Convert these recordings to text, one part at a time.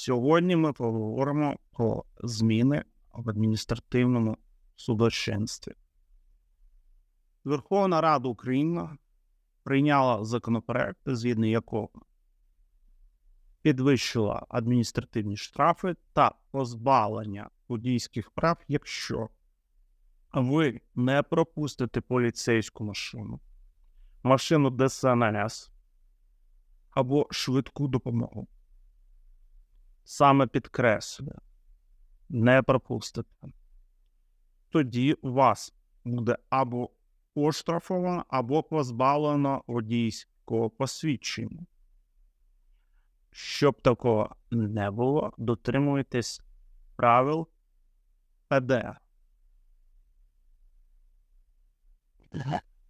Сьогодні ми поговоримо про зміни в адміністративному судочинстві. Верховна Рада України прийняла законопроект, згідно якого підвищила адміністративні штрафи та позбавлення водійських прав, якщо ви не пропустите поліцейську машину, машину ДСНС або швидку допомогу. Саме підкреслює, не пропустите. Тоді вас буде або оштрафовано, або позбавлено водійського посвідчення. Щоб такого не було, дотримуйтесь правил ПДР.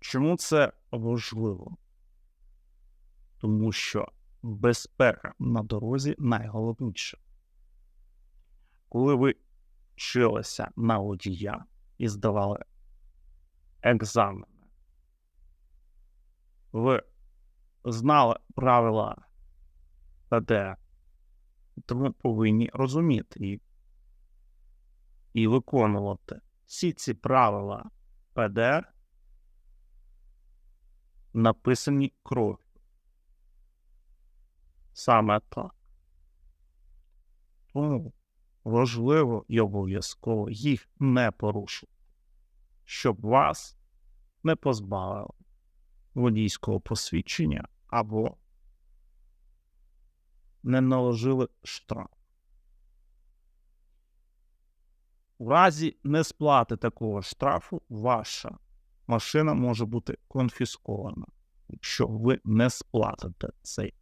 Чому це важливо? Тому що безпека на дорозі найголовніше. Коли ви вчилися на водія і здавали екзамени, ви знали правила ПДР, тому повинні розуміти їх і виконувати всі ці правила ПДР написані кров'ю. Саме так. Тому важливо і обов'язково їх не порушувати, щоб вас не позбавили водійського посвідчення або не наложили штраф. У разі несплати такого штрафу ваша машина може бути конфіскована, якщо ви не сплатите цей.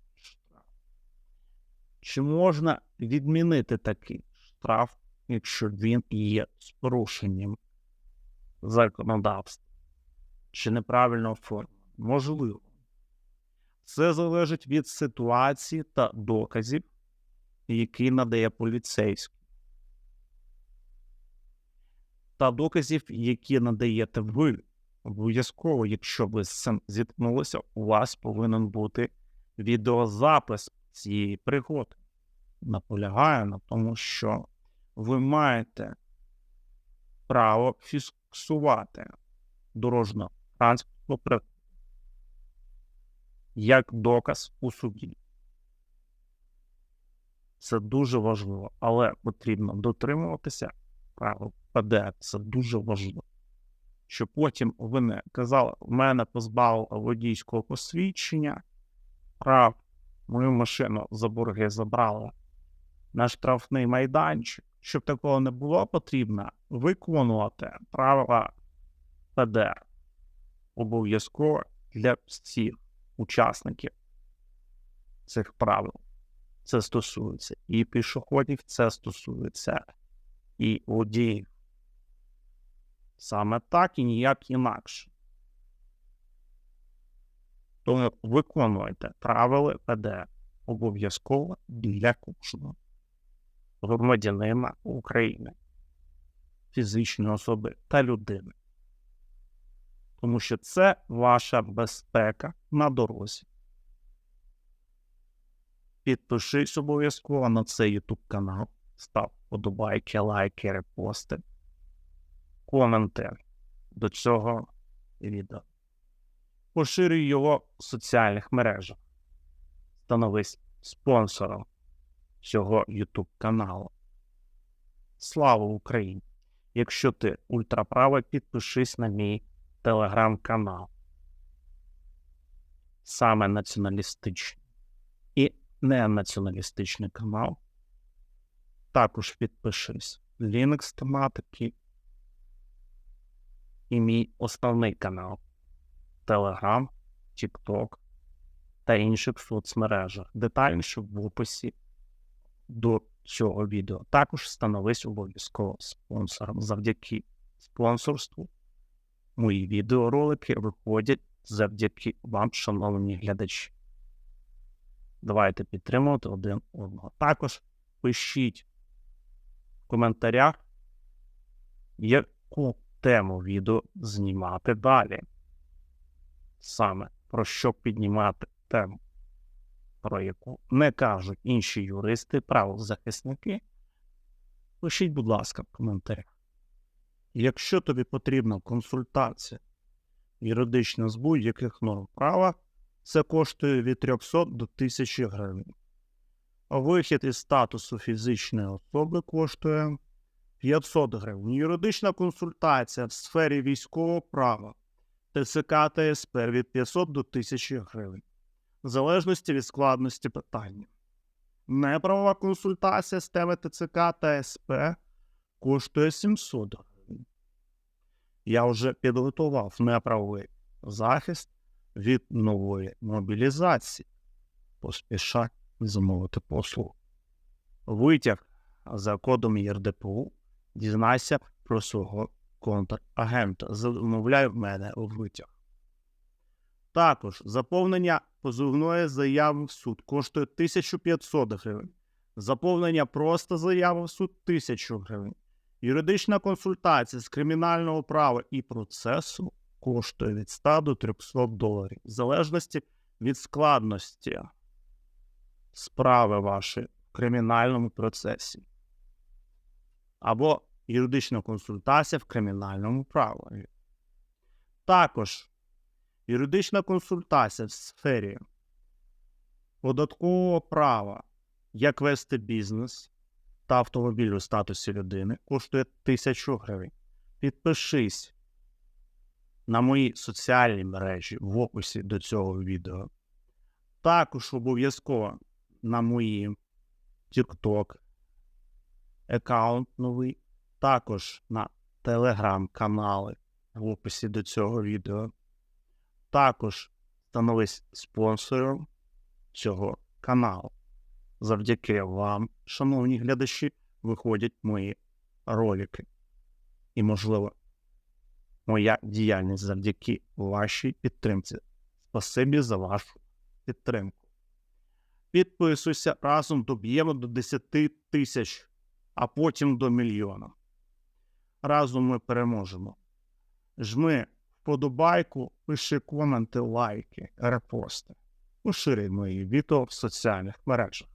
Чи можна відмінити такий штраф, якщо він є з порушенням законодавства чи неправильно оформлено? Можливо. Це залежить від ситуації та доказів, які надає поліцейський. Та доказів, які надаєте ви. Обов'язково, якщо ви з цим зіткнулися, у вас повинен бути відеозапис цієї пригоди. Наполягаю на тому, що ви маєте право фіксувати дорожньо транспортну пригоду як доказ у суді. Це дуже важливо, але потрібно дотримуватися правил ПДР. Це дуже важливо. Щоб потім ви не казали, в мене позбавили водійського посвідчення, прав, мою машину за борги забрали на штрафний майданчик. Щоб такого не було, потрібно виконувати правила ПДР обов'язково для всіх учасників цих правил. Це стосується і пішоходів, це стосується і водіїв. Саме так і ніяк інакше. Тому виконуйте правила ПД обов'язково для кожного громадянина України, фізичної особи та людини. Тому що це ваша безпека на дорозі. Підпишись обов'язково на цей YouTube канал, став подобайки, лайки, репости, коментар до цього відео. Поширюй його в соціальних мережах. Становись спонсором цього YouTube каналу. Слава Україні! Якщо ти ультраправий, підпишись на мій телеграм-канал. Саме націоналістичний і не націоналістичний канал. Також підпишись. Linux тематики і мій основний канал Telegram, TikTok та інших соцмережах. Детальніше в описі до цього відео. Також становись обов'язково спонсором. Завдяки спонсорству мої відеоролики виходять завдяки вам, шановні глядачі. Давайте підтримувати один одного. Також пишіть в коментарях, яку тему відео знімати далі. Саме про що піднімати тему. про яку не кажуть інші юристи, правозахисники, пишіть, будь ласка, в коментарях. Якщо тобі потрібна консультація юридична з будь-яких норм права, це коштує від 300 до 1000 гривень. Вихід із статусу фізичної особи коштує 500 гривень. Юридична консультація в сфері військового права ТЦК та СП від 500 до 1000 гривень, в залежності від складності питання. Неправова консультація з теми ТЦК та СП коштує 700 гривень. Я вже підготував неправовий захист від нової мобілізації. Поспішай замовити послугу. Витяг за кодом ЄРДПУ дізнайся про свого контрагента. Замовляй в мене витяг. Також заповнення позовної заяви в суд коштує 1500 гривень. Заповнення просто заяви в суд 1000 гривень. Юридична консультація з кримінального права і процесу коштує від 100 до 300 доларів, в залежності від складності справи вашої в кримінальному процесі. Або юридична консультація в кримінальному праві. Також юридична консультація в сфері податкового права, як вести бізнес та автомобіль у статусі людини коштує 1000 гривень. Підпишись на мої соціальні мережі в описі до цього відео. Також обов'язково на мої TikTok аккаунт новий, також на телеграм-канали в описі до цього відео. Також становись спонсором цього каналу. Завдяки вам, шановні глядачі, виходять мої ролики. І, можливо, моя діяльність завдяки вашій підтримці. Спасибі за вашу підтримку. Підписуйся разом доб'ємо до 10 тисяч, а потім до мільйона. Разом ми переможемо. Жми вподобайку, пиши коменти, лайки, репости. Поширюй мої відео в соціальних мережах.